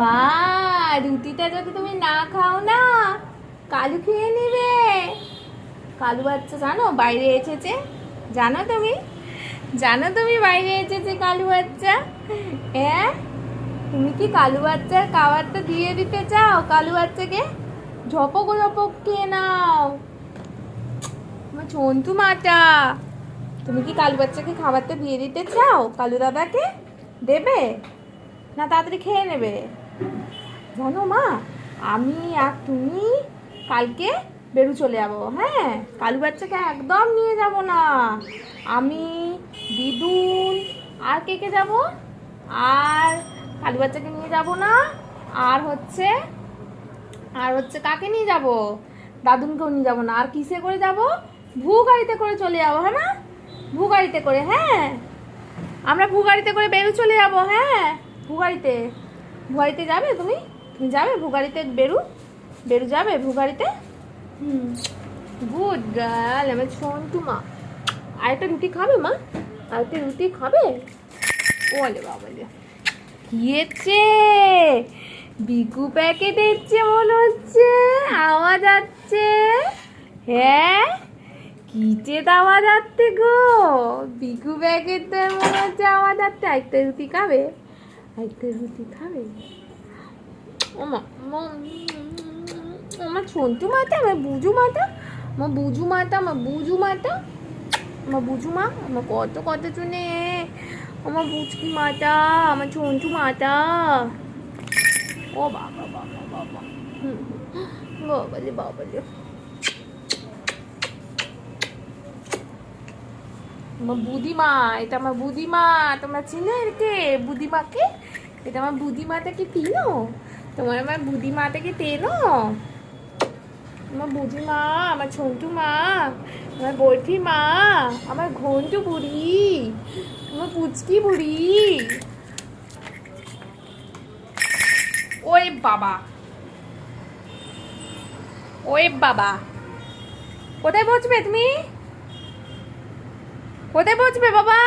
মা, রুটিটা যদি তুমি না খাও না, কালু খেয়ে নেবে। কালু বাচ্চা, জানো? বাইরে এসেছে। জানো তুমি? জানো তুমি বাইরে এসেছে কালু বাচ্চা? হ্যাঁ? তুমি কি কালু বাচ্চার খাবারটা দিয়ে দিতে চাও কালু বাচ্চাকে? ঝপক ঝপক খেয়ে নাও। আমার ছন্তু মাটা, তুমি কি কালু বাচ্চাকে খাবারটা দিয়ে দিতে চাও কালু দাদাকে? দেবে? না, তাড়াতাড়ি খেয়ে নেবে। জানো মা, আমি আর তুমি কালকে বেরু চলে যাব হ্যাঁ? কালু বাচ্চাকে একদম নিয়ে যাব না। আমি দিদুন আর কে কে যাব? আর কালু বাচ্চাকে নিয়ে যাব না, আর হচ্ছে আর হচ্ছে কাকে নিয়ে যাব? দাদুনকেও নিয়ে যাব না। আর কিসে করে যাব? ভু গাড়িতে করে চলে যাব হ্যাঁ না ভু গাড়িতে করে হ্যাঁ? আমরা ভু গাড়িতে করে বেরু চলে যাব হ্যাঁ? ভু গাড়িতে ভু গাড়িতে যাবে তুমি? তুমি যাবে ভু গাড়িতে বেরু বেরু যাবে ভু গাড়িতে হুম। গুড গার্ল আমার ছন্তু মা। আরেকটা রুটি খাবে মা? আরেকটা রুটি খাবে? ওলে বাবা রে কিয়েছে বিকু প্যাকেট এসছে মনে হচ্ছে। আওয়াজ আসছে। হ্যাঁ? কিচে আওয়াজ আসছে গো। বিকু প্যাকেটের মনে হচ্ছে আওয়াজ আসছে। একটা রুটি খাবে? একটা রুটি খাবে ওমা আমার ছন্তু মাতা আমার বুজু মাতা আমার বুজু মাতা আমার বুজু মাতা আমার বুজু মা আমার কত কত শুনে আমার বুচকি মাতা আমার ছন্তু মাতা ও বাবা বাবা বাবা হুম বাবালে বাবালে আমার বুদিমা, এটা আমার বুদিমা, তোমরা চিনো এরকে বুদিমাকে? এটা আমার বুদিমাটাকে চিনো তোমার আমার বুদিমাটাকে তেনো আমার বুদিমা, আমার ছন্টু মা, আমার বৈঠি মা, আমার ঘন্টু বুড়ি, আমার পুচকি বুড়ি। ওরে বাবা। ওরে বাবা। কোথায় পৌঁছবে তুমি? কোথায় পৌঁছবে বাবা?